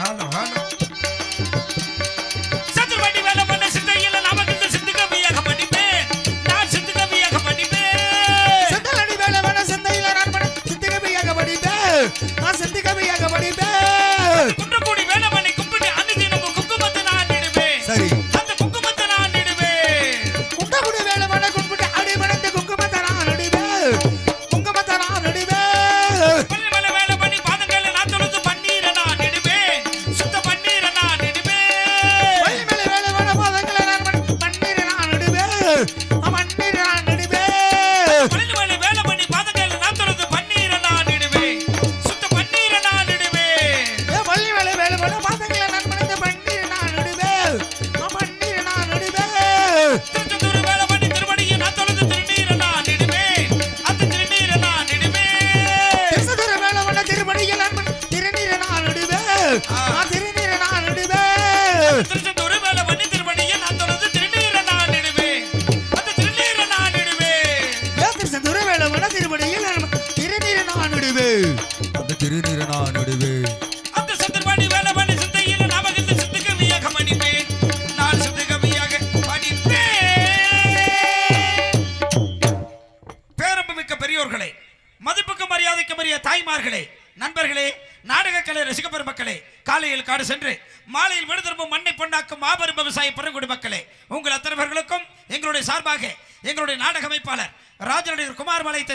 ハロハロ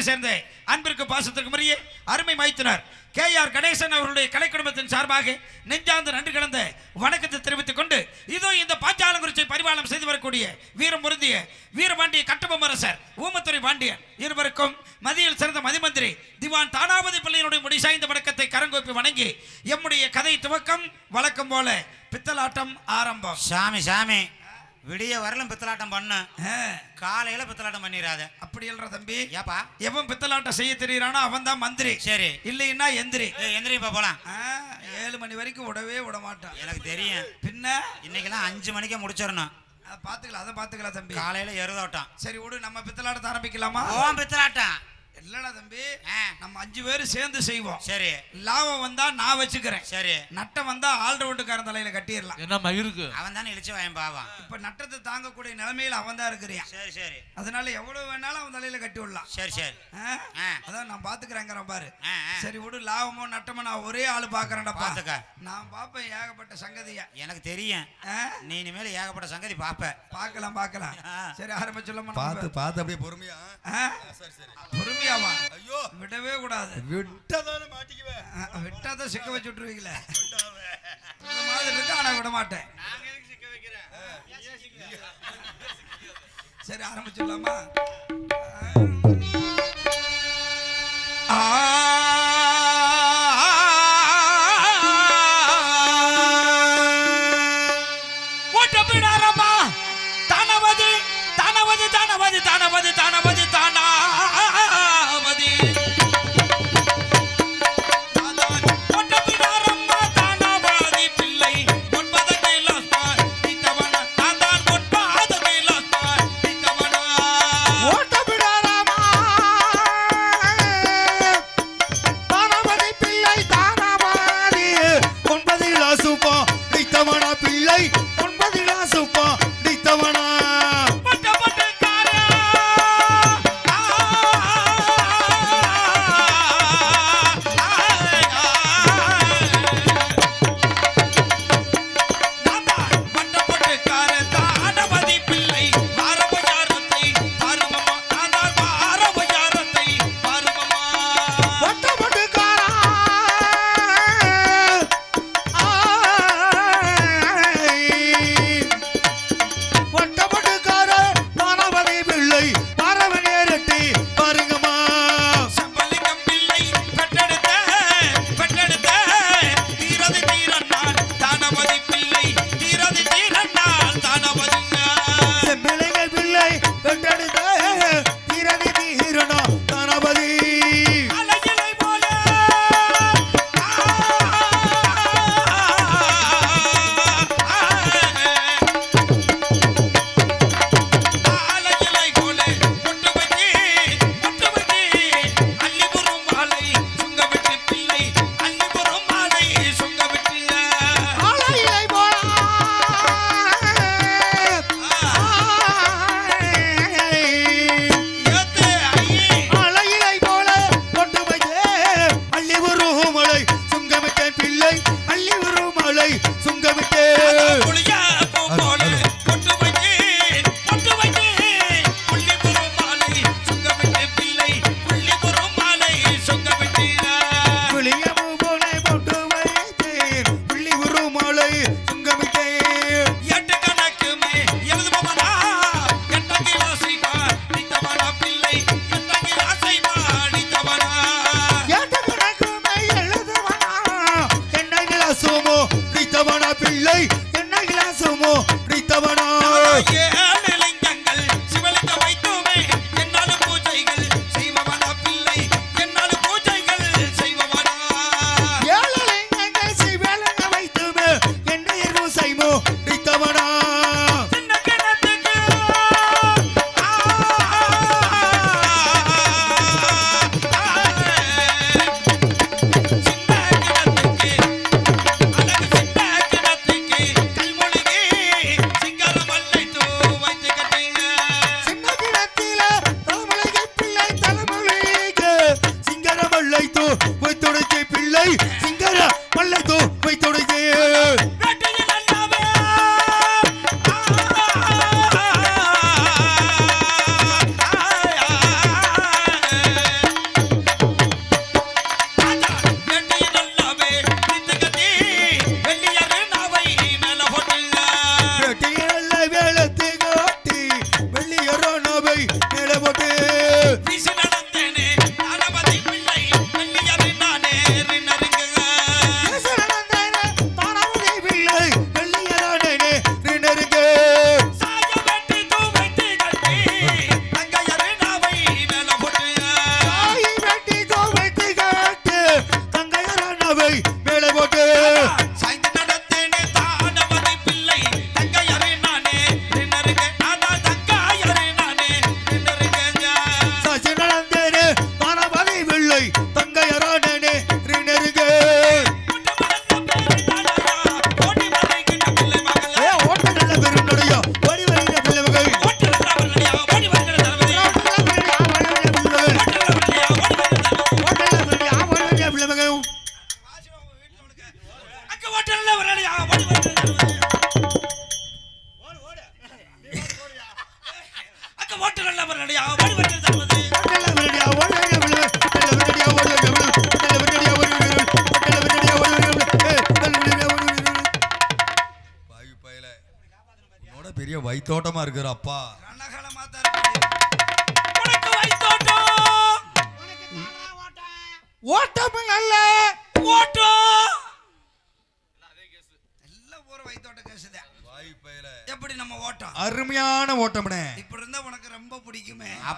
சேர்ந்த அன்பிற்கு பாசத்திற்கு முறையே அருமை மைத்தினர் கே ஆர் கணேசன் அவருடைய கலை குடும்பத்தின் சார்பாக நெஞ்சார்ந்த நன்றி கலந்த வணக்கத்தை தெரிவித்துக் கொண்டு இதோ இந்த பாஞ்சாலங்குறிச்சி பரிபாலனம் செய்து வரக்கூடிய வீரம் பொருந்திய வீரபாண்டிய கட்டபொம்மரசர் ஊமத்துறை பாண்டியன் இருவருக்கும் மதியில் சிறந்த மதிமந்திரி திவான் தானாபதி பிள்ளையினுடைய முடிசாய்ந்த வணக்கத்தை கரங்கோப்பி வணங்கி எம்முடைய கதை துவக்கம் வழக்கம் போல பித்தலாட்டம் ஆரம்பம். சாமி சாமி. விடிய வரலும் பித்தலாட்டம் பண்ணு. காலையில பித்தலாட்டம் பண்ணிடாத அப்படி இல்ல தம்பி. ஏப்பா? எவன் பித்தலாட்டம் செய்ய தெரியுறானோ அவன் தான் மந்திரி. சரி. இல்லைன்னா எந்திரி. எந்திரிப்பா போலாம். ஏழு மணி வரைக்கும் விடவே விட மாட்டான். எனக்கு தெரியும். பின்ன? இன்னைக்கெல்லாம் அஞ்சு மணிக்கே முடிச்சிடணும். அதை பாத்துக்கலாம் அதை பாத்துக்கலாம் தம்பி. காலையில எருதோட்டம் சரி விடு நம்ம பித்தலாட்டத்தை ஆரம்பிக்கலாமா? பித்தலாட்டம். இல்லடா தம்பி நம்ம அஞ்சு பேரும் சேர்ந்து செய்வோம். சரி. லாபம் வந்தா நான் வச்சுக்கிறேன். சரி. நட்டம் வந்தா ஆல்ரவுண்டுக்காரன் தலையில கட்டிடலாம். என்ன மயிருக்கு அவன் தானே இழிச்சு வாயன் பாவான் இப்ப நட்டத்தை தாங்கக்கூடிய நிலைமையில அவன் தான் இருக்கிறியான் சரி சரி. அதனால எவ்வளவு வேணாலும் அவன் தலையில கட்டி விடலாம். சரி சரி. அதான் நான் பாத்துக்கிறேங்கிறேன் பாரு. சரி விடு லாபமோ நட்டமோ நான் ஒரே ஆளு பாக்குறேன்டா பாத்துக்க. நான் பாப்பேன் ஏகப்பட்ட சங்கதியா. எனக்கு தெரியும்? நீ இனிமேல் ஏகப்பட்ட சங்கதி பாப்ப. பார்க்கலாம் பார்க்கலாம் ஆ. சரி ஆரம்பிச்சலாமா பார்த்து பார்த்து அப்படியே பொறுமையா. ஆ? ஐயோ. விடவே கூடாது. விட்டதானே மாட்டிக்குவேன் சிக்க வச்சு விட்டுருவீங்களே. மாதிரி இருக்கு ஆனா விட மாட்டேன். சரி ஆரம்பிச்சிடலாமா? ஆ.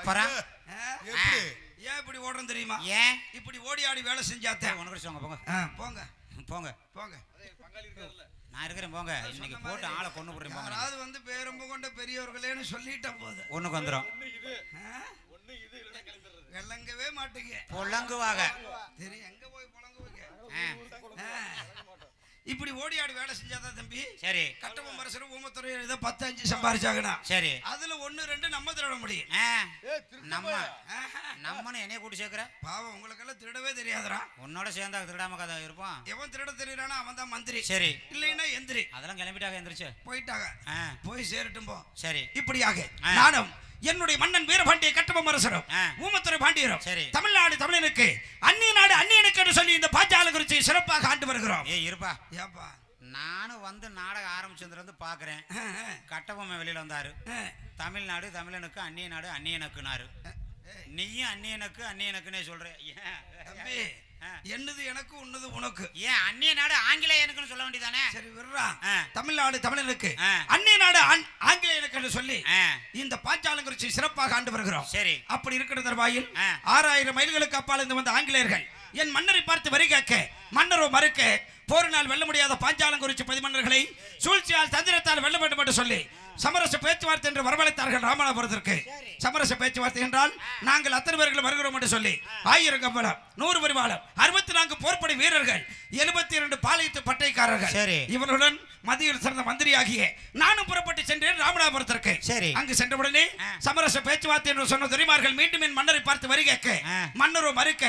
அப்புறம் ஏன் இப்படி ஓடுறோம் தெரியுமா? ஏன்? இப்படி ஓடி ஆடி வேலை செஞ்சாத்தேன் உனக்கு சொல்லுங்க போங்க. ஆ, போங்க. போங்க. போங்க. நான் இருக்கிறேன் போங்க. இன்னைக்கு போட்டு ஆளை கொண்டு போடுறேன் போங்க. யாராவது வந்து பேரம்பு கொண்ட பெரியவர்களேன்னு சொல்லிட்ட போது. ஒண்ணுக்கு வந்துடும்? விளங்கவே மாட்டீங்க. பொல்லங்குவாக தெரியும் எங்க போய் புழங்குவீங்க. இப்படி ஓடி ஆடி வேலை செஞ்சாதான் தம்பி. சரி. கட்டபொம்மன் அரசரும் ஊமத்துறை ஏதோ பத்து அஞ்சு சம்பாரிச்சாங்கண்ணா சரி. அதுல ஒண்ணு ரெண்டு நம்ம திருட முடியும். நம்ம ஆஹா. நம்மன்னு என்னைய கூட்டி சேர்க்கிற? பாவம் உங்களுக்கெல்லாம் திருடவே தெரியாதுடா. உன்னோட சேர்ந்தா திருடாம கதை இருப்போம். எவன் திருட தெரியுறானா அவன் தான் மந்திரி. சரி. இல்லைன்னா எந்திரி. அதெல்லாம் கிளம்பிட்டாங்க எந்திரிச்சு? போயிட்டாங்க. போய் சேரட்டும் போ. சரி. இப்படியாக. நானும் என்னுடைய மன்னன் வீரபாண்டிய கட்டபொம்மன் அரசரும். ஊமத்துறை பாண்டியரும். சரி. தமிழ்நாடு தமிழனுக்கு அந்நிய நாடு அந்நியனுக்கு என்று சொல்லி இந்த பாஞ்சால குறிச்சி சிறப்பாக ஆண்டு வருகிறோம். ஏய் இருப்பா. ஏப்பா. நானும் வந்து நாடகம் ஆரம்பிச்சதுல இருந்து பாக்குறேன். கட்டபொம்மை வெளியில வந்தாரு. தமிழ்நாடு தமிழனுக்கு அந்நிய நாடு அந்நியனுக்குனாரு. நீயும் அந்நியனுக்கு அந்நியனுக்குன்னே ஆ. என்னது எனக்கு உன்னது உனக்கு? ஏன் அந்நிய நாடு ஆங்கிலேயனுக்குன்னு சொல்ல வேண்டியதானே? சரி விடுறா. தமிழ்நாடு தமிழனுக்கு. அந்நிய நாடு ஆங்கிலேயனுக்கு என்று சொல்லி இந்த பாஞ்சாலங்குறிச்சி சிறப்பாக ஆண்டு வருகிறோம். சரி. அப்படி இருக்கிற தருவாயில். ஆறாயிரம் மைல்களுக்கு அப்பால் இருந்து வந்த ஆங்கிலேயர்கள் என் மன்னரை பார்த்து வரி கேட்க மன்னரோ மறுக்க போரினால் வெல்ல முடியாத பாஞ்சாலங்குறிச்சி பதிமன்னர்களை சூழ்ச்சியால் தந்திரத்தால் வெல்ல வேண்டும் என்று சொல்லி சமரச பேச்சுவார்த்தை என்று வரவழைத்தார்கள் ராமநாதபுரத்திற்கு. சமரச பேச்சுவார்த்தை என்றால் நாங்கள் அத்தனை பேர்கள் வருகிறோம் என்று சொல்லி. ஆயிரம் கம்பளம் நூறு பரிவாளம் அறுபத்தி நான்கு போர்ப்படை வீரர்கள் எழுபத்தி இரண்டு பாளையத்து பட்டைக்காரர்கள். சரி. மத்தியில் சிறந்த மந்திரியாகிய நானும் புறப்பட்டு சென்றேன் ராமநாதபுரத்திற்கு சரி. அங்கு சென்றவுடனே ஆ. சமரச பேச்சுவார்த்தை என்று சொன்ன துறைமார்கள் மீண்டும் என் மன்னரை பார்த்து வருகேக்க ஆ. மன்னரோ மறுக்க.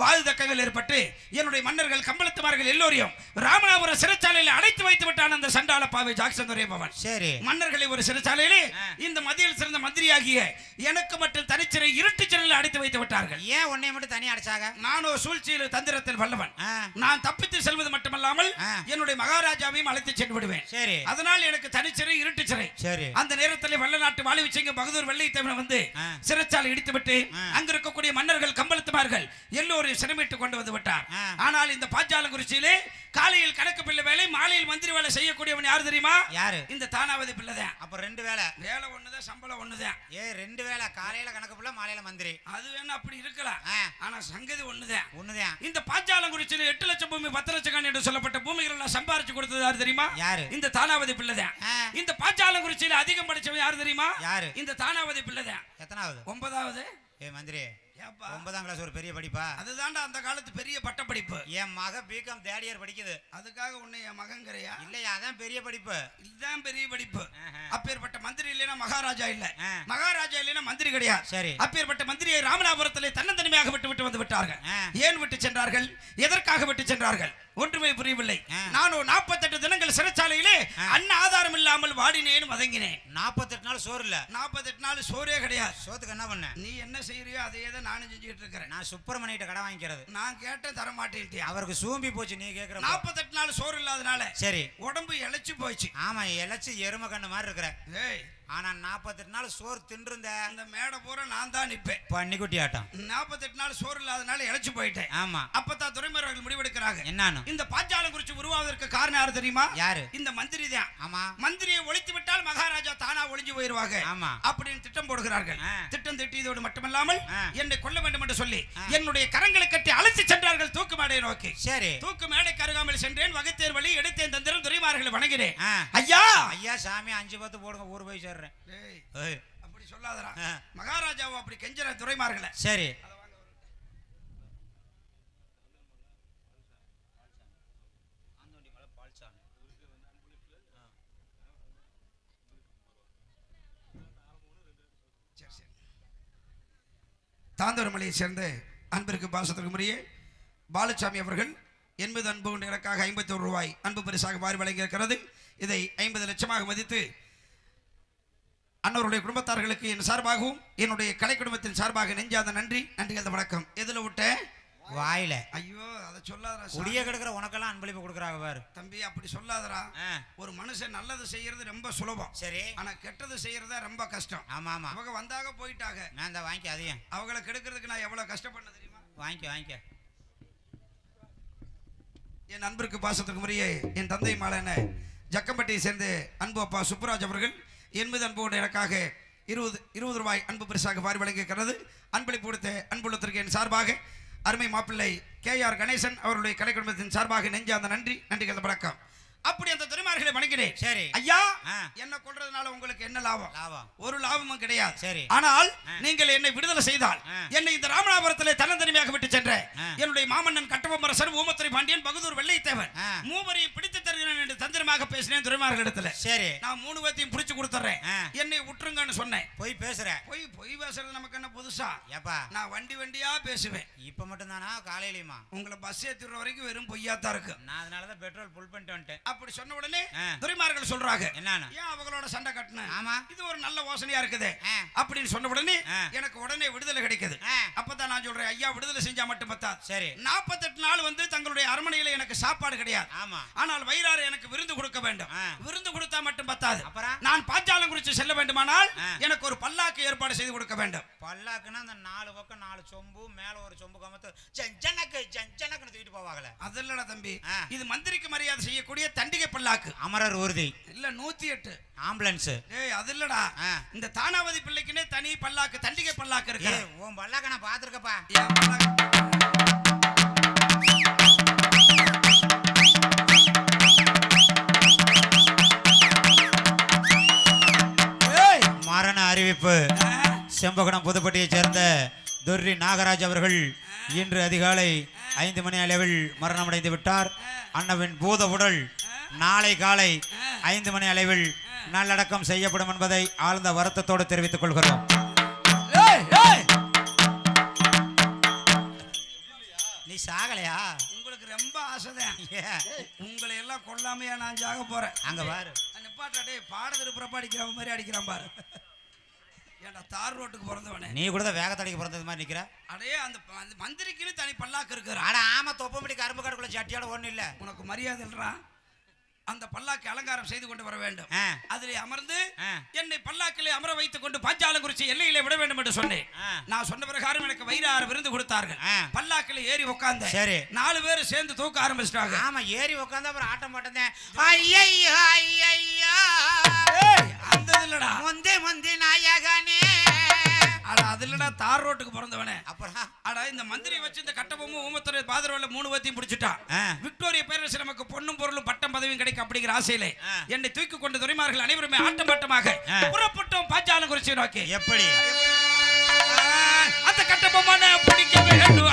வாது தக்கங்கள் ஏற்பட்டு என்னுடைய மன்னர்கள் கம்பளத்துமார்கள் எல்லோரையும் ராமநாதபுரம் சிறைச்சாலையில் அடைத்து வைத்து விட்டான் அந்த சண்டாள பாவை ஜாக்சன் துரைபவன் சரி மன்னர்களை ஒரு சிறைச்சாலையிலே. இந்த மத்தியில் சிறந்த மந்திரியாகிய எனக்கு மட்டும் தனிச்சிறை இருட்டு சிறையில் அடைத்து வைத்து விட்டார்கள் ஏன் உன்னை மட்டும் தனியா அடிச்சாங்க நானோ சூழ்ச்சியில் தந்திரத்தில் வல்லவன் நான் தப்பித்து செல்வது மட்டுமல்லாமல். என்னுடைய மகாராஜாவையும் அழைத்து சென்று விடுவேன் சரி அதனால் எனக்கு தனிச்சிறை இருட்டு சிறை சரி அந்த நேரத்தில் வல்ல நாட்டு வாழி வச்சிங்க பகதூர் வெள்ளைத்தேவன் வந்து ஆ. சிறைச்சாலை இடித்து விட்டு ஆ. அங்க இருக்கக்கூடிய மன்னர்கள் கம்பளத்துமார்கள் எல்லோரையும் சிரமிட்டு கொண்டு வந்து விட்டார். ஆனால் இந்த பாஞ்சாலங்குறிச்சியிலே காலையில் கணக்கு பிள்ளை வேலை மாலையில் மந்திரி வேலை செய்யக்கூடியவன் யார் தெரியுமா? யாரு? இந்த தானாவதி பிள்ளைதான். அப்ப ரெண்டு வேலை. வேலை ஒண்ணுதான் சம்பளம் ஒண்ணுதான். ஏ ரெண்டு வேலை. காலையில கணக்கு புள்ள மாலையில மந்திரி. அது வேணா அப்படி இருக்கலாம். ஆனா சங்கதி ஒண்ணுதான். ஒண்ணுதான். இந்த பாஞ்சாலங்குறிச்சியில் எட்டு லட்சம் பூமி பத்து லட்சம் காணி என்று சொல்லப்பட்ட பூமிகள் எல்லாம் சம்பாரிச்சு கொடுத்தது யாரு தெரியுமா? யாரு? இந்த தானாவதி பிள்ளைதான். ஆ. இந்த பாஞ்சாலங்குறிச்சியில் அதிகம் படிச்சவன் யாரு தெரியுமா? யாரு? இந்த தானாவதி பிள்ளைதான். எத்தனாவது? ஒன்பதாவது. ஏ மந்திரி. ஏப்பா. ஒன்பதாம் கிளாஸ் ஒரு பெரிய படிப்பா? அதுதான்டா அந்த காலத்து பெரிய பட்டப்படிப்பு. என் மக பிகாம் தேர்ட் இயர் படிக்குது. அதுக்காக உன்னை என் மகங்கரையா இல்லையா அதான் பெரிய படிப்பு. இதுதான் பெரிய படிப்பு. அப்பேற்பட்ட மந்திரி இல்லைன்னா மகாராஜா இல்ல. மகாராஜா இல்லைன்னா மந்திரி கிடையாது. சரி. அப்பேற்பட்ட மந்திரியை ராமநாதபுரத்திலே தன்னந்தனிமையாக விட்டு விட்டு வந்து விட்டார்கள். ஏன் விட்டு சென்றார்கள்? எதற்காக விட்டு சென்றார்கள்? ஒன்றுமே புரியவில்லை. ஆ. நானும் நாற்பத்தெட்டு தினங்கள் சிறைச்சாலையிலே. அன்ன ஆதாரம் இல்லாமல் வாடினேன் வதங்கினேன். நாற்பத்தெட்டு நாள் சோறு இல்ல? நாற்பத்தெட்டு நாள் சோறே கிடையாது. சோத்துக்கு என்ன பண்ண? நீ என்ன செய்யறியோ அதே தான் நானும் செஞ்சுட்டு இருக்கிறேன். நான் சுப்பிரமணியிட்ட கடை வாங்கிக்கிறது. நான் கேட்டேன் தர மாட்டேன்ட்டியா அவருக்கு சூம்பி போச்சு நீ கேக்குற நாற்பத்தெட்டு நாள் சோறு இல்லாதனால சரி. உடம்பு இழைச்சு போச்சு. ஆமா இழைச்சு எரும கண்ணு மாதிரி இருக்கிற. ஏய் ஆனா நாற்பத்தெட்டு நாள் சோறு தின்றுந்த அந்த மேடை பூரா நான் தான் நிப்பேன். பன்னிக்குட்டி ஆட்டம் நாற்பத்தெட்டு நாள் சோறு இல்லாதனால இழைச்சு போயிட்டேன். ஆமா. அப்பதான் துறைமுறைகள் முடிவெடுக்கிறாங்க என்னானு? இந்த பாஞ்சாலம் குறிச்சு உருவாவதற்கு காரணம் யாரு தெரியுமா? யாரு? இந்த மந்திரி தான். ஆமா. மந்திரியை ஒழித்து விட்டால் மகாராஜா தானா ஒளிஞ்சு போயிருவாங்க. ஆமா. அப்படின்னு திட்டம் போடுகிறார்கள். திட்டம் திட்டியதோடு மட்டுமல்லாமல். என்னை கொல்ல வேண்டும் என்று சொல்லி. என்னுடைய கரங்களை கட்டி அழைத்து சென்றார்கள் தூக்கு மேடையை நோக்கி. சரி. தூக்கு மேடை கருகாமல் சென்றேன். வகைத்தேர் வழி எடுத்தேன். தந்திரம் துறைமார்களை வணங்கினேன். ஐயா! ஐயா சாமி அஞ்சு பத்து போடுங்க. ஊர் போய் சேர்றேன். ஏய், ஏய், அப்படி சொல்லாதடா. ஆ. மகாராஜாவை அப்படி கெஞ்சற துறைமார்களை சரி. தாந்தவரமலையை சேர்ந்த அன்பிற்கு பாசத்திற்கு முறையே பாலுசாமி அவர்கள் எண்பது அன்பு கொண்ட எனக்காக ஐம்பத்தோரு ரூபாய் அன்பு பரிசாக வாரி வழங்கியிருக்கிறது. இதை ஐம்பது லட்சமாக மதித்து அன்னவருடைய குடும்பத்தார்களுக்கு என் சார்பாகவும் என்னுடைய கலை குடும்பத்தின் சார்பாக நெஞ்சாத நன்றி நன்றி கலந்த வணக்கம். எதில் விட்ட? வாயில. ஐயோ அதை சொல்லாதடா சாமி. குடிய கிடக்குற உனக்கெல்லாம் அன்பளிப்பு கொடுக்குறாங்க பாரு. தம்பி அப்படி சொல்லாதடா. ஆ, ஒரு மனுஷன் நல்லது செய்யறது ரொம்ப சுலபம். சரி. ஆனா கெட்டது செய்யறது ரொம்ப கஷ்டம். ஆமா ஆமா. அவங்க வந்தாக போயிட்டாங்க நான் இந்த வாங்கிக்க அதையும் அவங்கள கெடுக்கிறதுக்கு நான் எவ்வளவு கஷ்டப்பட்டேன் தெரியுமா? வாங்கிக்க வாங்கிக்க. என் அன்பிற்கு பாசத்துக்கு முறையே என் தந்தை மாலான ஜக்கம்பட்டியை சேர்ந்த அன்பு அப்பா சுப்புராஜ் அவர்கள் எண்பது அன்போடு எனக்காக இருபது இருபது ரூபாய் அன்பு பரிசாக வாரி வழங்கியிருக்கிறது. அன்பளிப்பு கொடுத்த அன்புள்ளத்திற்கு என் சார்பாக அருமை மாப்பிள்ளை கே ஆர் கணேசன் அவருடைய கலை குடும்பத்தின் சார்பாக அந்த நன்றி நன்றி கலந்த வணக்கம். அப்படி அந்த துறைமார்களை வணங்கினேன் சரி. ஐயா. என்ன கொள்றதுனால உங்களுக்கு என்ன லாபம்? லாபம். ஒரு லாபமும் கிடையாது. சரி. ஆனால். நீங்கள் என்னை விடுதலை செய்தால். என்னை இந்த ராமநாதபுரத்திலே தன்னந்தனிமையாக விட்டு சென்ற. என்னுடைய மாமன்னன் கட்டபொம்மரசர் ஊமத்துறை பாண்டியன் பகதூர் வெள்ளைத்தேவன். மூவரையும் பிடித்து தருகிறேன் என்று தந்திரமாக பேசினேன் துறைமார்களிடத்துல. சரி. நான் மூணு பேத்தையும் பிடிச்சு கொடுத்துறேன். என்னை விட்டுருங்கன்னு சொன்னேன். போய் பேசுற. பொய் பொய் பேசுறது நமக்கு என்ன புதுசா? ஏப்பா. நான் வண்டி வண்டியா பேசுவேன். இப்ப மட்டும் தானா காலையிலயுமா? உங்களை பஸ் ஏத்திடுற வரைக்கும் வெறும் பொய்யா தான் இருக்கு. நான் அதனாலதான் பெட்ரோல் புல் பண்ணிட்டு வந்துட்டேன். அப்படி சொன்ன உடனே. துரைமார்கள் சொல்றாங்க என்னன்னு ஏன் அவங்களோட சண்டை கட்டின ஆமா. இது ஒரு நல்ல யோசனையா இருக்குது. அப்படின்னு சொன்ன உடனே. எனக்கு உடனே விடுதலை கிடைக்குது. அப்பதான் நான் சொல்றேன் ஐயா விடுதலை செஞ்சா மட்டும் பத்தாது சரி நாற்பத்தெட்டு நாள் வந்து தங்களுடைய அரண்மனையில எனக்கு சாப்பாடு கிடையாது ஆமா ஆனால் வயிறாறு எனக்கு விருந்து கொடுக்க வேண்டும். விருந்து கொடுத்தா மட்டும் பத்தாது அப்புறம் நான் பாஞ்சாலம் குறித்து செல்ல வேண்டுமானால். எனக்கு ஒரு பல்லாக்கு ஏற்பாடு செய்து கொடுக்க வேண்டும் பல்லாக்குன்னா அந்த நாலு பக்கம் நாலு சொம்பு மேல ஒரு சொம்பு கமத்து ஜஞ்சனக்கு ஜஞ்சனக்குன்னு தூக்கிட்டு போவாங்களே அதல்லடா தம்பி. இது மந்திரிக்கு மரியாதை செய்யக்கூடிய தண்டிகை பல்லாக்கு. அமரர் ஊர்தி. இல்ல நூத்தி எட்டு. ஆம்புலன்ஸ். ஏய் அது இல்லடா. இந்த தானாவதி பிள்ளைக்குன்னே தனி பல்லாக்கு தண்டிகை பல்லாக்கு இருக்கு. உன் பல்லாக்க நான் பாத்துருக்கப்பா மரண அறிவிப்பு. செம்பகடம் புதுப்பட்டியைச் சேர்ந்த துர்ரி நாகராஜ் அவர்கள் இன்று அதிகாலை ஐந்து மணி அளவில் மரணமடைந்து விட்டார். அண்ணவின் பூத உடல் நாளை காலை ஐந்து மணி அளவில் நல்லடக்கம் செய்யப்படும் என்பதை ஆழ்ந்த வருத்தத்தோடு தெரிவித்துக் கொள்கிறோம். நீ சாகலையா? உங்களுக்கு ரொம்ப ஆசைதான்? உங்களை எல்லாம் கொல்லாமையா நான் சாக போறேன். அங்க பாரு. நிப்பாட்டா டேய் பாட திருப்புறப்ப அடிக்கிற மாதிரி அடிக்கிறான் பாரு. ஏன்டா தார் ரோட்டுக்கு பிறந்தவனே. நீ கூட தான் வேகத்தடிக்கு பிறந்தது மாதிரி நிக்கிற? அடே அந்த மந்திரிக்குன்னு தனி பல்லாக்கு இருக்கிறா ஆனா ஆமா தொப்பம்படி கரும்பு கடுக்குள்ள சட்டியோட ஒண்ணு இல்ல. உனக்கு மரியாதை அந்த பல்லாக்கு அலங்காரம் செய்து கொண்டு வர வேண்டும். அதிலே அமர்ந்து. என்னை பல்லாக்கிலே அமர வைத்துக் கொண்டு பாஞ்சாலங்குறிச்சி எல்லையிலே விட வேண்டும் என்று சொன்னேன். நான் சொன்ன பிரகாரம் எனக்கு வயிறாறு விருந்து கொடுத்தார்கள். பல்லாக்கிலே ஏறி உட்கார்ந்த சரி. நாலு பேர் சேர்ந்து தூக்க ஆரம்பிச்சிட்டாங்க ஆமா ஏறி உட்காந்து அப்புறம் ஆட்டம் போட்டேன் ஏய், அந்த இல்லடா முந்தி முந்தி நாயகனே அது இல்லடா தார் ரோட்டுக்கு பிறந்தவனே அப்புறம் அட இந்த மந்திரி வச்சு இந்த கட்டபொம்மும் ஊமத்துறை பாதரவல்ல மூணு பேத்தையும் பிடிச்சிட்டான். விக்டோரியா பேரரசு நமக்கு பொண்ணும் பொருளும் பட்டம் பதவியும் கிடைக்கும் அப்படிங்கிற ஆசையிலே. என்னை தூக்கி கொண்டு துறைமார்கள் அனைவருமே ஆட்டம் பாட்டமாக. புறப்பட்டோம் பாஞ்சாலம் குறிச்சி நோக்கி எப்படி அந்த கட்டபொம்மனை பிடிக்க வேண்டும்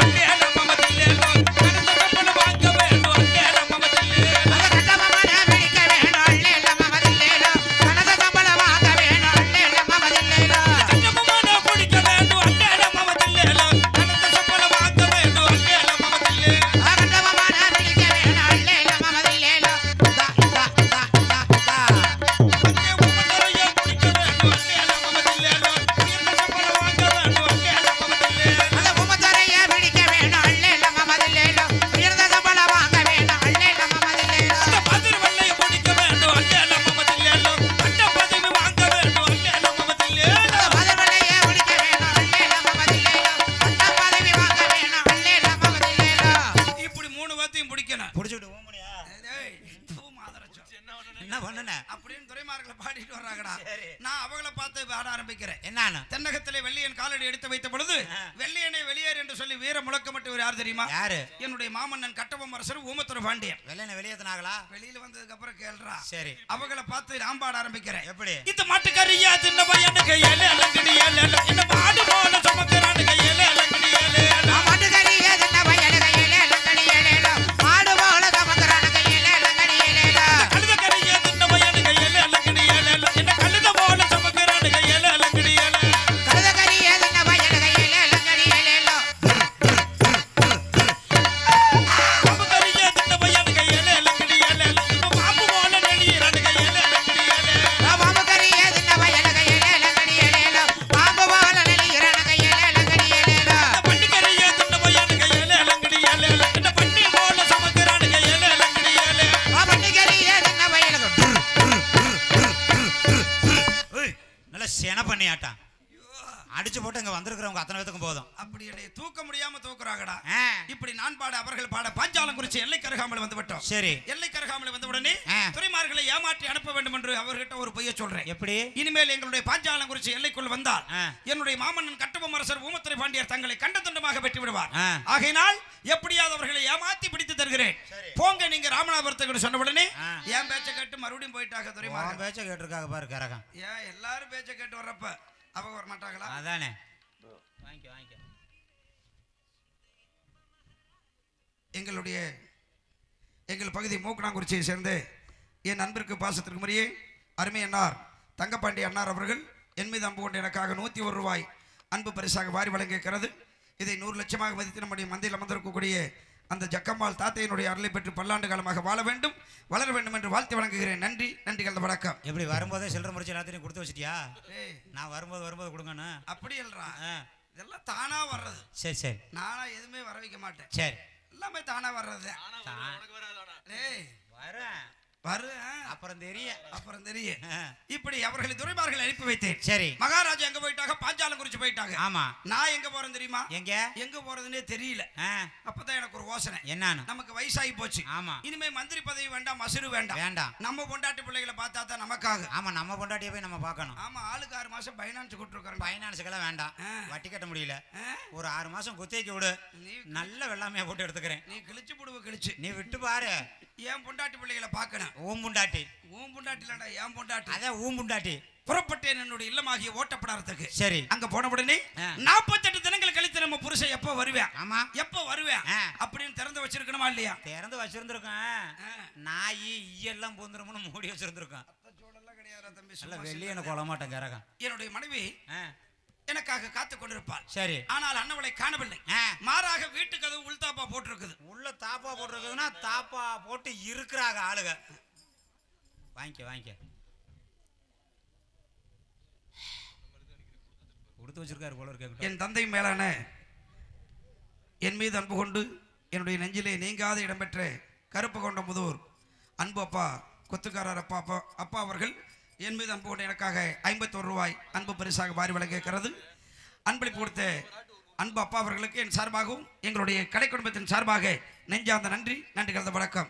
காலடி எடுத்து வைத்த பொழுது. வெள்ளியனை வெளியேறு என்று சொல்லி வீர முழக்கமிட்டு யார் தெரியுமா? யாரு? என்னுடைய மாமன்னன் கட்டபொம்ம அரசர் ஊமத்துறை பாண்டியன். வெள்ளையனை வெளியேத்தினாங்களா? வெளியில வந்ததுக்கு அப்புறம் கேள்றா சரி. அவங்கள பார்த்து நான் பாட ஆரம்பிக்கிறேன். எப்படி? இந்த மாட்டுக்கறியா சின்ன பையனுக்கு. இந்த மாடு போல சுமக்கிறானுங்க நான் பாட அவர்கள் பாட பாஞ்சாலம் குறிச்சி எல்லை கருகாமல் வந்து விட்டோம் சரி. எல்லை கருகாமல் வந்த உடனே. துறைமார்களை ஏமாற்றி அனுப்ப வேண்டும் என்று அவர்கிட்ட ஒரு பொய்ய சொல்றேன். எப்படி? இனிமேல் எங்களுடைய பாஞ்சாலம் குறிச்சி எல்லைக்குள் வந்தால். என்னுடைய மாமன்னன் கட்டபொம்ம அரசர் ஊமத்துறை பாண்டியர் தங்களை கண்ட துண்டமாக வெட்டி விடுவார். ஆகையினால் எப்படியாவது அவர்களை ஏமாத்தி பிடித்து தருகிறேன். போங்க நீங்க ராமநாதபுரத்துக்கு சொன்ன உடனே. என் பேச்சை கேட்டு மறுபடியும் போயிட்டாங்க உன் துறைமார்கள் பேச்ச கேட்டிருக்காங்க பாரு கரகம். ஏன் எல்லாரும் பேச்சை கேட்டு வர்றப்ப அவங்க வர மாட்டாங்களா? அதானே. வாங்கிக்க வாங்கிக்க. எங்களுடைய எங்கள் பகுதி மூக்கனாங்குறிச்சியை சேர்ந்து என் நண்பருக்கு பாசத்திற்கு முறையே அருமை அண்ணார் தங்கப்பாண்டி அண்ணார் அவர்கள் என் மீது அன்பு கொண்டு எனக்காக நூற்றி ஒரு ரூபாய் அன்பு பரிசாக வாரி வழங்கியிருக்கிறது. இதை நூறு லட்சமாக மதித்து நம்முடைய மந்தியில் அமர்ந்திருக்கக்கூடிய அந்த ஜக்கம்மாள் தாத்தையினுடைய அருளை பெற்று பல்லாண்டு காலமாக வாழ வேண்டும் வளர வேண்டும் என்று வாழ்த்து வழங்குகிறேன். நன்றி நன்றி கலந்த வணக்கம். எப்படி வரும்போதே சில்லற முடிச்சு எல்லாத்தையும் கொடுத்து வச்சிட்டியா? நான் வரும்போது வரும்போது கொடுங்கண்ணா. அப்படி இல்லைடா ஆ, இதெல்லாம் தானா வர்றது. சரி சரி. நானா எதுவுமே வர வைக்க மாட்டேன். சரி. எல்லாமே தானா வர்றது. டேய். வரேன். வரு ஆ. அப்புறம் தெரியும் அப்புறம் தெரியும் ஆ, இப்படி அவர்களை துறைமார்கள் அனுப்பி வைத்தேன். சரி. மகாராஜா எங்க போயிட்டாங்க? பாஞ்சாலம் குறிச்சு போயிட்டாங்க. ஆமா. நான் எங்க போறேன் தெரியுமா? எங்க? எங்க போறதுன்னே தெரியல. அப்பதான் எனக்கு ஒரு யோசனை. என்னான்னு? நமக்கு வயசாகி போச்சு. ஆமா. இனிமே மந்திரி பதவி வேண்டாம் மசுறு வேண்டாம். வேண்டாம். நம்ம பொண்டாட்டி பிள்ளைகளை பார்த்தா தான் நமக்காக. ஆமா நம்ம பொண்டாட்டியை போய் நம்ம பார்க்கணும். ஆமா ஆளுக்கு ஆறு மாசம் பைனான்ஸ் கொடுத்துருக்காங்க ஃபைனான்ஸுக்கெல்லாம் வேண்டாம். வட்டி கட்ட முடியல. ஒரு ஆறு மாசம் குத்தகைக்கு விடு. நல்ல வெள்ளாமையா போட்டு எடுத்துக்கிறேன். நீ கிழிச்சு புடுவ கிழிச்சு. நீ விட்டு பாரு. என் பொண்டாட்டி பிள்ளைகளை பார்க்கணும். ஊம் பொண்டாட்டி. உன் பொண்டாட்டி இல்லடா என் பொண்டாட்டி. அதான் ஊம் பொண்டாட்டி. புறப்பட்டேன் என்னுடைய இல்லமாகிய ஓட்டப்படாரத்துக்கு சரி. அங்க போன உடனே. நாற்பத்தெட்டு தினங்கள் கழித்து நம்ம புருஷன் எப்ப வருவேன்? ஆமா. எப்ப வருவேன். அப்படின்னு திறந்து வச்சிருக்கணுமா இல்லையா? திறந்து வச்சிருந்திருக்கேன். நாய் ஈயெல்லாம் பூந்துருமுன்னு மூடி வச்சிருந்திருக்கேன். இல்ல வெளியே எனக்கு கொள்ள மாட்டேன் என்னுடைய மனைவி எனக்காக காத்து கொண்டிருப்பாள். சரி. ஆனால் அண்ணவளை காணவில்லை. மாறாக வீட்டுக்கு அது உள்தாப்பா போட்டிருக்குது. உள்ள தாப்பா போட்டிருக்குதுன்னா தாப்பா போட்டு இருக்கிறாங்க ஆளுங்க. வாங்கிக்க வாங்கிக்க. கொடுத்து வச்சிருக்காரு போல இருக்க என் தந்தை மேலான என் மீது அன்பு கொண்டு என்னுடைய நெஞ்சிலே நீங்காத இடம்பெற்ற கருப்பு கொண்ட முதூர் அன்பு அப்பா கொத்துக்காரர் அப்பா அப்பா அப்பா அவர்கள் என் மீது அன்பு கொண்டு எனக்காக ஐம்பத்தோரு ரூபாய் அன்பு பரிசாக வாரி வழங்கியிருக்கிறது. அன்பளிப்பு கொடுத்த அன்பு அப்பா அவர்களுக்கு என் சார்பாகவும் எங்களுடைய கடை குடும்பத்தின் சார்பாக நெஞ்சார்ந்த நன்றி நன்றி கலந்த வணக்கம்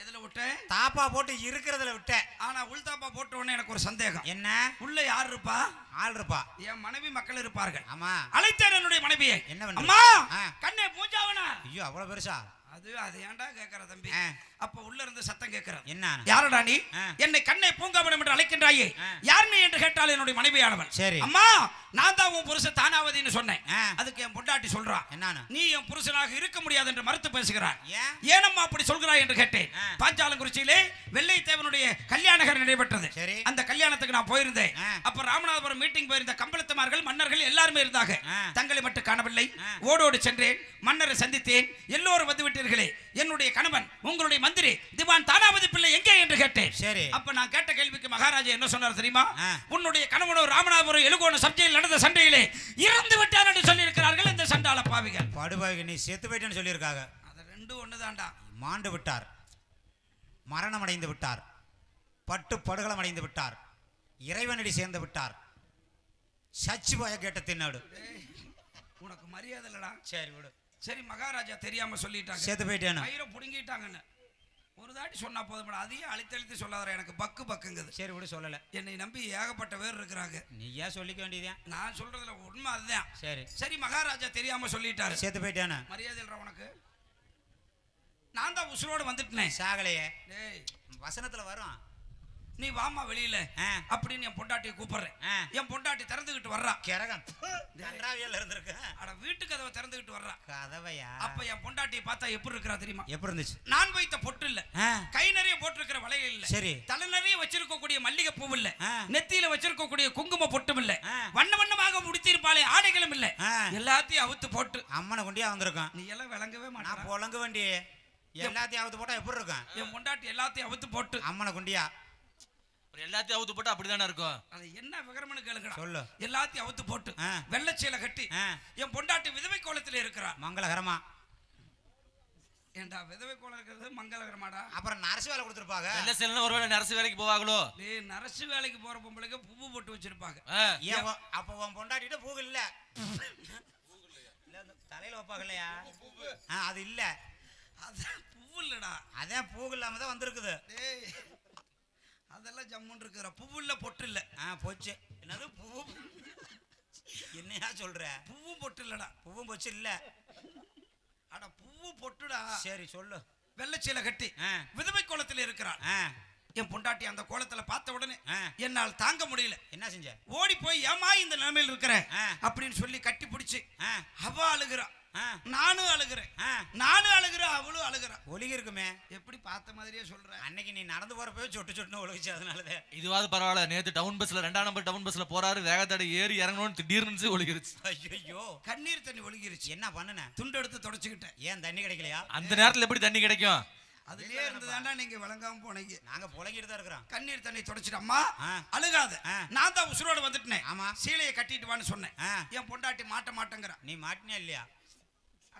எதில் விட்டேன்? தாப்பா போட்டு இருக்கிறதுல விட்டேன். ஆனா உள்தாப்பா போட்ட உடனே எனக்கு ஒரு சந்தேகம். என்ன? உள்ள யார் இருப்பா? ஆள் இருப்பா. என் மனைவி மக்கள் இருப்பார்கள். ஆமா. அழைத்தேன் என்னுடைய மனைவியை. என்ன? அம்மா. கண்ணே பூஜாவனா ஐயோ அவ்வளவு பெருசா? அது அது ஏன்டா கேக்குற தம்பி. அப்ப உள்ள இருந்து சத்தம் கேட்கிறது என்ன யாரடா நீ. என்னை கண்ணை பூங்காவனம் என்று அழைக்கின்றாயே. யார் நீ என்று கேட்டால் என்னுடைய மனைவியானவன் சரி. அம்மா நான் தான் உன் புருஷன் தானாவதின்னு சொன்னேன். அதுக்கு என் பொண்டாட்டி சொல்றான் என்னான்னு நீ என் புருஷனாக இருக்க முடியாது என்று மறுத்து பேசுகிறான் ஏன் ஏனம்மா அப்படி சொல்கிறாய் என்று கேட்டேன். பாஞ்சாலங்குறிச்சியிலே வெள்ளை தேவனுடைய கல்யாணகர் நடைபெற்றது சரி. அந்த கல்யாணத்துக்கு நான் போயிருந்தேன். அப்ப ராமநாதபுரம் மீட்டிங் போயிருந்த கம்பளத்துமார்கள் மன்னர்கள் எல்லாருமே இருந்தாங்க. தங்களை மட்டும் காணவில்லை. ஓடோடு சென்றேன் மன்னரை சந்தித்தேன். எல்லோரும் வந்து விட்டீர்களே. என்னுடைய கணவன் உங்களுடைய மந்திரி திவான் தானாவதி பிள்ளை எங்கே என்று கேட்டேன். சரி. அப்ப நான் கேட்ட கேள்விக்கு மகாராஜா என்ன சொன்னார் தெரியுமா. உன்னுடைய கணவனோ ராமநாதபுரம் எழுகோண சப்ஜையில் நடந்த சண்டையிலே இறந்து விட்டார் என்று சொல்லியிருக்கிறார்கள் இந்த சண்டாள பாவிகள். படுபாய்க்கு நீ செத்து போயிட்டேன்னு சொல்லியிருக்காங்க. அது ரெண்டும் ஒண்ணுதான்டா. மாண்டு விட்டார். மரணம் அடைந்து விட்டார். பட்டு படுகளம் அடைந்து விட்டார். இறைவனடி சேர்ந்து விட்டார். சச்சு போய கேட்ட தின்னாடு. உனக்கு மரியாதை இல்லடா. சரி விடு. சரி மகாராஜா தெரியாம சொல்லிட்டாங்க. செத்து போயிட்டேன்னு கயிறை புடுங்கிட்டாங்கன்னு. ஒரு தாட்டி சொன்னா போதும் அதையும் அழுத்தி அழுத்தி சொல்லாத எனக்கு பக்கு பக்குங்குது. சரி விடு சொல்லல. என்னை நம்பி ஏகப்பட்ட பேர் இருக்கிறாங்க. நீ ஏன் சொல்லிக்க வேண்டியதேன் நான் சொல்றதுல உண்மை அதுதான். சரி. சரி மகாராஜா தெரியாம சொல்லிட்டாரு. செத்து போயிட்டேன்னு மரியாதை உனக்கு. நான் தான் உசுரோடு வந்துட்டேன். சாகலையே. டேய். வசனத்துல வரும். நீ வாமா வெளியில. அப்படின்னு என் பொண்டாட்டியை கூப்பிடுறேன். என் பொண்டாட்டி திறந்துகிட்டு வர்றா. கிரகம். கன்றாவியல் இருந்திருக்கு. அட வீட்டு கதவை திறந்துகிட்டு வர்றா. கதவையா? அப்ப என் பொண்டாட்டியை பார்த்தா எப்படி இருக்கிறா தெரியுமா? எப்படி இருந்துச்சு? நான் வைத்த பொட்டு இல்ல. கை நிறைய போட்டிருக்கிற வளையல் இல்ல. சரி. தலை நிறைய வச்சிருக்கக்கூடிய மல்லிகை பூ இல்ல. நெத்தியில வச்சிருக்கக்கூடிய குங்கும பொட்டும் இல்ல. வண்ண வண்ணமாக முடித்திருப்பாளே ஆடைகளும் இல்ல. எல்லாத்தையும் அவுத்து போட்டு. அம்மனை கொண்டியா வந்திருக்கான். நீ எல்லாம் விளங்கவே நான் மாட்டா பொழங்க வண்டி எல்லாத்தையும் அவுத்து போட்டா எப்படி இருக்கும் என் பொண்டாட்டி எல்லாத்தையும் அவுத்து போட்டு. அம்மனை கொண்டியா? எல்லாத்தையும் அவுத்து போட்டு அப்படிதானே இருக்கும்? அது என்ன விகரமனு கேளுங்கடா. சொல்லு. எல்லாத்தையும் அவுத்து போட்டு ஆ. வெள்ளச்சீலை கட்டி ஆ, என் பொண்டாட்டி விதவை கோலத்துல இருக்கிறா. மங்களகரமா. ஏண்டா விதவை கோலம் இருக்கிறது மங்களகரமாடா? அப்புறம் நரசு வேலை கொடுத்துருப்பாங்க. வெள்ள செல்லுன்னு ஒருவேளை நரசு வேலைக்கு போவாங்களோ? டேய் நரசு வேலைக்கு போற பொம்பளைக்கு பூவு போட்டு வச்சிருப்பாங்க. அப்ப உன் பொண்டாட்டிட்ட பூகு இல்ல? தலையில வைப்பாங்க இல்லையா? ஆ, அது இல்ல. அதான் பூவு இல்லடா. அதான் பூகு இல்லாம தான் வந்திருக்குது. டேய். அதெல்லாம் ஜம்முன்னு இருக்கிற பூவு இல்ல பொட்டு இல்ல ஆ போச்சு. என்னது பூ என்னையா சொல்ற? பூவும் பொட்டு இல்லடா பூவும் போச்சு இல்ல அட பூவு பொட்டுடா. சரி சொல்லு. வெள்ளச்சீலை கட்டி விதவை கோலத்துல இருக்கிறான் என் பொண்டாட்டி அந்த கோலத்துல பார்த்த உடனே. என்னால் தாங்க முடியல. என்ன செஞ்ச? ஓடி போய் ஏமா இந்த நிலைமையில் இருக்கிற? ஆ. அப்படின்னு சொல்லி கட்டி பிடிச்சு அவ அழுகிறா. நானும் அழுகிறேன். நானும் அழுகிறேன் அவளும் அழுகிறா. ஒலிகி இருக்குமே எப்படி பார்த்த மாதிரியே சொல்ற? அன்னைக்கு நீ நடந்து போறப்பவே சொட்டு சொட்டுன்னு ஒழுகுச்சு அதனாலதான். இதுவாது பரவாயில்ல நேத்து டவுன் பஸ்ல ரெண்டாம் நம்பர் டவுன் பஸ்ல போறாரு வேகத்தடை ஏறி இறங்கணும்னு திடீர்னு ஒழுகிருச்சு. ஐயோ கண்ணீர் தண்ணி ஒழுகிருச்சு. என்ன பண்ணுன? துண்டு எடுத்து தொடச்சுக்கிட்டேன். ஏன் தண்ணி கிடைக்கலையா? அந்த நேரத்துல எப்படி தண்ணி கிடைக்கும்? அதுலயே இருந்துதாண்டா நீங்க விளங்காம போனீங்க நாங்க புழங்கிட்டு தான் இருக்கிறோம் கண்ணீர் தண்ணி தொடச்சிட்டு அம்மா ஆ. அழுகாத. நான் தான் உசுரோட வந்துட்டேன் ஆமா. சீலையை கட்டிட்டு வான்னு சொன்னேன். என் பொண்டாட்டி மாட்ட மாட்டேங்கிறா நீ மாட்டினியா இல்லையா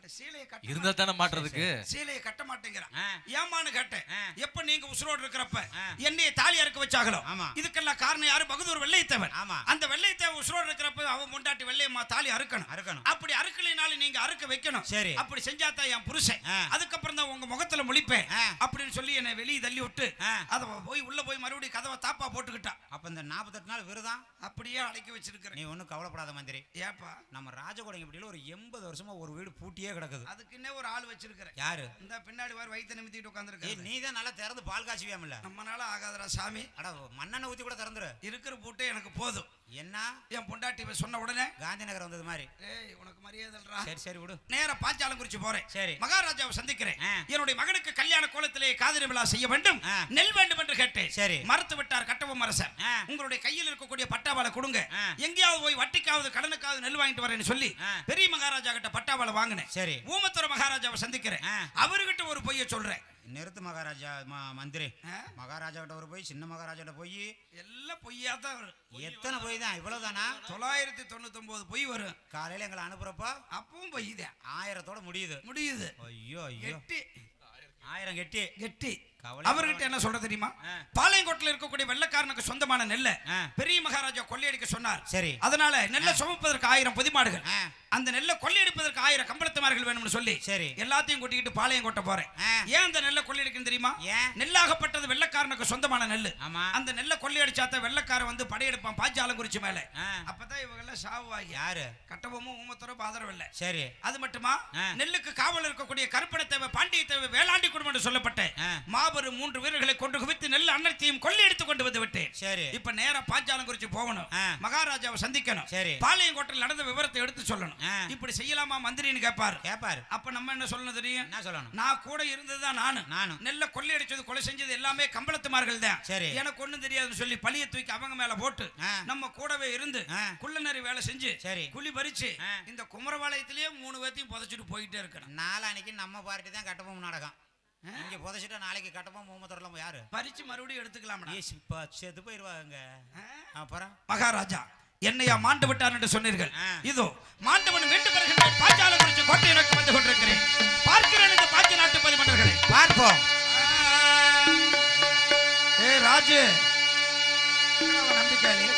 சீலையை கட்ட இருந்தா தானே மாட்டுறதுக்கு சீலையை கட்ட மாட்டேங்கிறா ஆ. ஏமான்னு கேட்டேன். எப்ப நீங்க உசுரோடு இருக்கிறப்ப. என்னைய தாலி அறுக்க வச்சாங்களோ. இதுக்கெல்லாம் காரணம் யாரு பகதூர் வெள்ளையத்தேவன். அந்த வெள்ளையத்தேவன் உசுரோடு இருக்கிறப்ப அவன் பொண்டாட்டி வெள்ளையம்மா தாலி அறுக்கணும் அறுக்கணும். அப்படி அறுக்கலைனாலும் நீங்க அறுக்க வைக்கணும் சரி. அப்படி செஞ்சாதான் என் புருஷன். அதுக்கப்புறம் தான் உங்க முகத்துல முழிப்பேன். அப்படின்னு சொல்லி என்னை வெளியே தள்ளி விட்டு. அத போய் உள்ள போய் மறுபடியும் கதவை தாப்பா போட்டுக்கிட்டா அப்ப இந்த நாற்பத்தெட்டு நாள் விரதம் அப்படியே அடக்கி வச்சிருக்கிறேன் நீ ஒன்றும் கவலைப்படாத மந்திரி ஏப்பா நம்ம ராஜகோடங்க இப்படியில ஒரு எண்பது வருஷமா ஒரு வீடு பூட்டியே கிடக்குது. அதுக்குன்னே ஒரு ஆள் வச்சிருக்கிறேன் யாரு? இந்த பின்னாடி வர வயித்தை நிமித்திட்டு உட்காந்துருக்கேன் நீ தான் நல்லா திறந்து பால் காய்ச்சுவியாமல நம்மனால ஆகாதடா சாமி. அட மண்ணெண்ணெய் ஊத்தி கூட திறந்துரு. இருக்கிற பூட்டே எனக்கு போதும். என்ன? என் பொண்டாட்டி சொன்ன உடனே காந்தி நகர் வந்தது மாதிரி. ஏய் உனக்கு மரியாதைடா. சரி சரி விடு. நேரா பாஞ்சாலங்குறிச்சி போறேன். சரி. மகாராஜாவை சந்திக்கிறேன். என்னுடைய மகனுக்கு கல்யாண கோலத்திலே காதலி விழா செய்ய வேண்டும். நெல் வேண்டும் என்று கேட்டேன். சரி. மறுத்து விட்டார் கட்டபொம்மன் அரசர். உங்களுடைய கையில் இருக்கக்கூடிய பட்டாவாளை கொடுங்க. எங்கேயாவது போய் வட்டிக்காவது கடனுக்காவது நெல் வாங்கிட்டு வரேன்னு சொல்லி. பெரிய மகாராஜா கிட்ட பட்டாவாளை வாங்கினேன். சரி. ஊமத்துற மகாராஜாவை சந்திக்கிறேன். அவர்கிட்ட ஒரு பொய்ய சொல்றேன். நிறுத்து மகாராஜா மந்திரி? மகாராஜா கிட்ட ஒரு போய் சின்ன மகாராஜா கிட்ட போய். எல்லாம் பொய்யா தான் வரும் எத்தனை போய் தான்? இவ்வளவுதானா? தொள்ளாயிரத்தி தொண்ணூத்தி பொய் வரும். காலையில எங்களை அனுப்புறப்ப? அப்பவும் பொய் தான். ஆயிரத்தோட முடியுது. முடியுது. ஐயோ ஐயோ. ஆயிரம் கெட்டி. கெட்டி. அவர்கிட்ட என்ன சொல்ற தெரியுமா. பாளையங்கோட்டில் இருக்கக்கூடிய வெள்ளக்காரனுக்கு சொந்தமான நெல்லை. பெரிய மகாராஜா கொள்ளையடிக்க சொன்னார் சரி. அதனால நெல்லை சுமப்பதற்கு ஆயிரம் பொதிமாடுகள். அந்த நெல்லை கொள்ளையடிப்பதற்கு ஆயிரம் கம்பளத்துமார்கள் வேணும்னு சொல்லி சரி. எல்லாத்தையும் கூட்டிக்கிட்டு பாளையங்கோட்டை போறேன். ஏன் அந்த நெல்லை கொள்ளையடிக்கணும் தெரியுமா? நெல்லாகப்பட்டது வெள்ளக்காரனுக்கு சொந்தமான நெல்லு ஆமா. அந்த நெல்லை கொள்ளையடிச்சாத்த வெள்ளக்காரன் வந்து படையெடுப்பான் பாஞ்சாலங்குறிச்சி மேல. அப்பதான் இவங்க எல்லாம் சாவுவாங்க யாரு கட்டபொம்மும் ஊமத்தரும் ஆதரவு இல்லை சரி அது மட்டுமா. நெல்லுக்கு காவல் இருக்கக்கூடிய கருப்பண தேவை பாண்டிய தேவை வேளாண்டி குடும்பம் சொல்லப்பட்ட ஆ. மாபெரும் மூன்று வீரர்களை கொண்டு குவித்து நெல் அன்னத்தையும் கொள்ளையடித்து கொண்டு வந்து விட்டேன் சரி இப்ப நேரா பாஞ்சாலம் குறிச்சு போகணும். மகாராஜாவை சந்திக்கணும் சரி. பாளையங்கோட்டையில் நடந்த விவரத்தை எடுத்து சொல்லணும். இப்படி செய்யலாமா மந்திரின்னு கேட்பாரு கேப்பாரு அப்ப நம்ம என்ன சொல்லணும் தெரியும் என்ன சொல்லணும் நான் கூட இருந்ததுதான் நானு நானும். நெல்ல கொள்ளையடிச்சது கொலை செஞ்சது எல்லாமே கம்பளத்துமார்கள் தான் சரி. எனக்கு ஒண்ணும் தெரியாதுன்னு சொல்லி பழிய தூக்கி அவங்க மேல போட்டு. நம்ம கூடவே இருந்து ஆ. குள்ளநரி வேலை செஞ்சு சரி. குழி பறிச்சு. இந்த குமரபாளையத்திலேயே மூணு பேர்த்தையும் புதைச்சிட்டு போயிட்டே இருக்கணும் நாளானைக்கு நம்ம பார்ட்டி தான் கட்டபொம்மன் நாடகம் இங்க புதைச்சிட்டா நாளைக்கு கட்டபொம்மன் மூமத்தரலாம் யாரு? பறிச்சு மறுபடியும் சிப்பா செத்து போயிருவாங்க அப்புறம்? மகாராஜா என்னையா மாண்டு விட்டார் என்று சொன்னீர்கள். இதோ மாண்டவன் மீண்டு வருகின்றேன் பாஞ்சாலம் குறித்து கோட்டை எனக்கு வந்து கொண்டிருக்கிறேன். பார்க்கிறேன் இந்த பாஞ்சி நாட்டு பதிமன்னர்களை பார்ப்போம். ஏ ராஜு. நம்பிக்கையாளி?